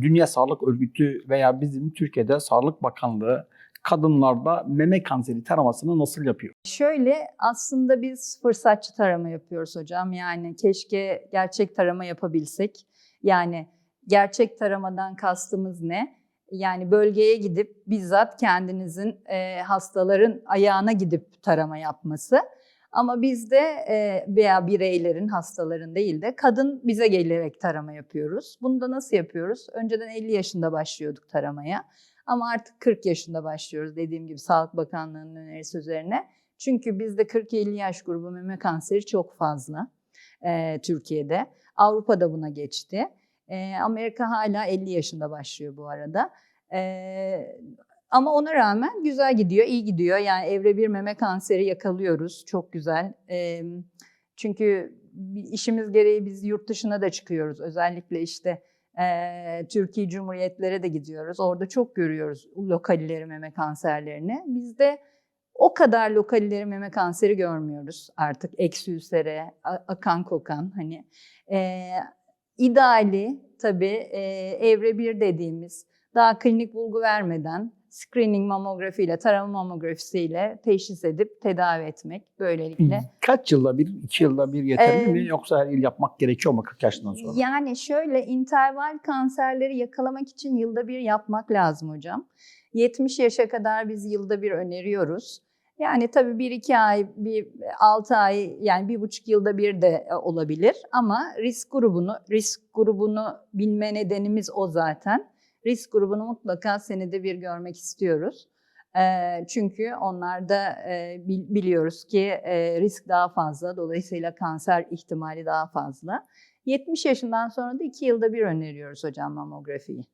Dünya Sağlık Örgütü veya bizim Türkiye'de Sağlık Bakanlığı kadınlarda meme kanseri taramasını nasıl yapıyor? Şöyle aslında biz fırsatçı tarama yapıyoruz hocam. Yani keşke gerçek tarama yapabilsek. Yani gerçek taramadan kastımız ne? Yani bölgeye gidip bizzat kendinizin e, hastaların ayağına gidip tarama yapması. Ama bizde e, veya bireylerin, hastaların değil de kadın bize gelerek tarama yapıyoruz. Bunu da nasıl yapıyoruz? Önceden 50 yaşında başlıyorduk taramaya. Ama artık 40 yaşında başlıyoruz dediğim gibi Sağlık Bakanlığı'nın önerisi üzerine. Çünkü bizde 40-50 yaş grubu meme kanseri çok fazla e, Türkiye'de. Avrupa'da buna geçti. E, Amerika hala 50 yaşında başlıyor bu arada. E, ama ona rağmen güzel gidiyor, iyi gidiyor. Yani evre bir meme kanseri yakalıyoruz. Çok güzel. Çünkü işimiz gereği biz yurt dışına da çıkıyoruz. Özellikle işte Türkiye Cumhuriyetlere de gidiyoruz. Orada çok görüyoruz lokalleri meme kanserlerini. Bizde o kadar lokalleri meme kanseri görmüyoruz artık. Eksi a- akan kokan hani. İdeali tabii evre bir dediğimiz daha klinik bulgu vermeden screening mamografiyle, tarama mamografisiyle teşhis edip tedavi etmek böylelikle. Kaç yılda bir, iki yılda bir yeterli Ee, mi yoksa her yıl yapmak gerekiyor mu 40 yaşından sonra? Yani şöyle interval kanserleri yakalamak için yılda bir yapmak lazım hocam. 70 yaşa kadar biz yılda bir öneriyoruz. Yani tabii bir iki ay, bir altı ay yani bir buçuk yılda bir de e, olabilir. Ama risk grubunu, risk grubunu bilme nedenimiz o zaten. Risk grubunu mutlaka senede bir görmek istiyoruz. Ee, Çünkü onlarda e, bil- biliyoruz ki e, risk daha fazla. Dolayısıyla kanser ihtimali daha fazla. 70 yaşından sonra da 2 yılda bir öneriyoruz hocam mamografiyi.